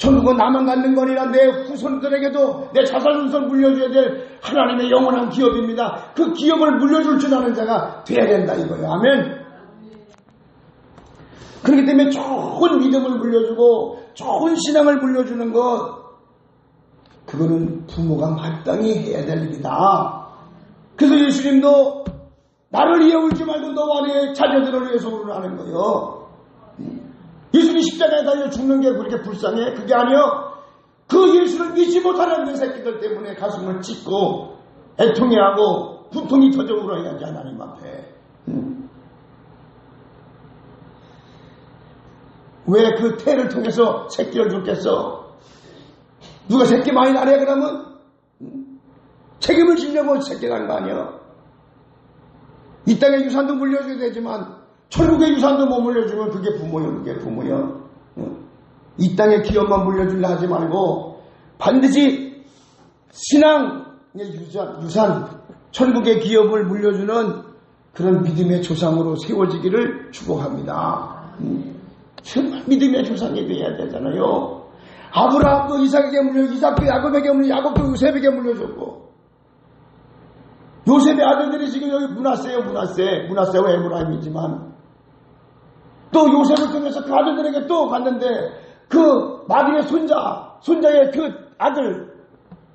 천국은 나만 갖는 거니라 내 후손들에게도 내 자산 후손 물려줘야 될 하나님의 영원한 기업입니다. 그 기업을 물려줄 줄 아는 자가 돼야 된다 이거예요. 아멘. 그렇기 때문에 좋은 믿음을 물려주고 좋은 신앙을 물려주는 것 그거는 부모가 마땅히 해야 될 일이다. 그래서 예수님도 나를 위해 울지 말고 너와 내 자녀들을 위해서 울으라는 거예요. 십자가에 달려 죽는 게 그렇게 불쌍해? 그게 아니요. 그 예수를 믿지 못하는 그 새끼들 때문에 가슴을 찢고 애통해하고 분통이 터져 울어야지 하나님 앞에. 왜그 태를 통해서 새끼를 줬겠어? 누가 새끼 많이 나래 그러면 책임을 지려고 새끼 나는 거 아니야? 이 땅의 유산도 물려줘야 되지만 천국의 유산도 못 물려주면 그게 부모요 그게 부모요. 이 땅의 기업만 물려주려 하지 말고 반드시 신앙의 유산, 유산 천국의 기업을 물려주는 그런 믿음의 조상으로 세워지기를 축복합니다. 정말 믿음의 조상이 되어야 되잖아요. 아브라함도 이삭에게 물려, 이삭도 야곱에게 물려, 야곱도 요셉에게 물려줬고, 요셉의 아들들이 지금 여기 문하세요, 문하세, 문하세와 에브라임이지만, 또 요셉을 통해서 그 아들들에게 또 갔는데, 그 마리의 손자, 손자의 그 아들,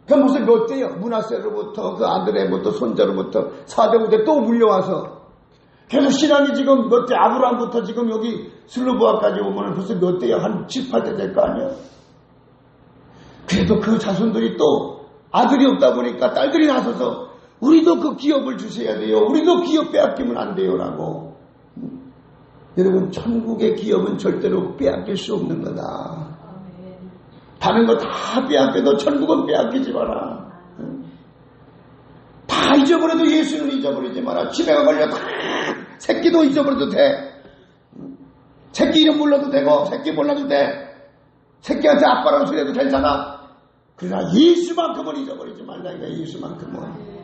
그 무슨 몇 대요? 문하세로부터 그 아들의부터 손자로부터 4대 5대 또 물려와서 계속 신앙이 지금 몇 대, 아브라함부터 지금 여기 슬로브아까지 오면 벌써 몇 대야? 한 7, 8대 될 거 아니야? 그래도 그 자손들이 또 아들이 없다 보니까 딸들이 나서서 우리도 그 기업을 주셔야 돼요. 우리도 기업 빼앗기면 안 돼요라고. 여러분 천국의 기업은 절대로 빼앗길 수 없는 거다. 다른 거 다 빼앗겨도 천국은 빼앗기지 마라. 다 잊어버려도 예수는 잊어버리지 마라. 치매가 걸려 다 새끼도 잊어버려도 돼. 새끼 이름 불러도 되고 새끼 몰라도 돼. 새끼한테 아빠라고 소리해도 괜찮아. 그러나 예수만큼은 잊어버리지 말라. 이거 예수만큼은.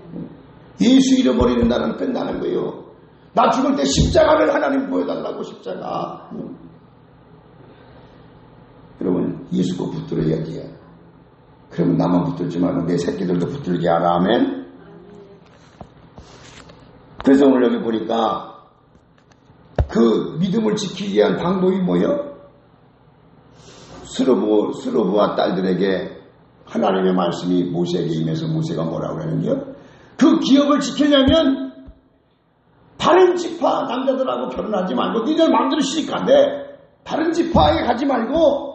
예수 잃어버리는 날은 끝나는 거예요. 나 죽을 때 십자가를 하나님 보여달라고 십자가. 여러분 예수 거 붙들어야지. 그러면 나만 붙들지 말고 내 새끼들도 붙들게 하라. 아멘. 그래서 오늘 여기 보니까 그 믿음을 지키기 위한 방법이 뭐예요? 스로브, 스로브와 딸들에게 하나님의 말씀이 모세에게 임해서 모세가 뭐라고 그러는겨? 그 기업을 지키려면 다른 지파 남자들하고 결혼하지 말고 니들 마음대로 시집간대. 다른 지파에 가지 말고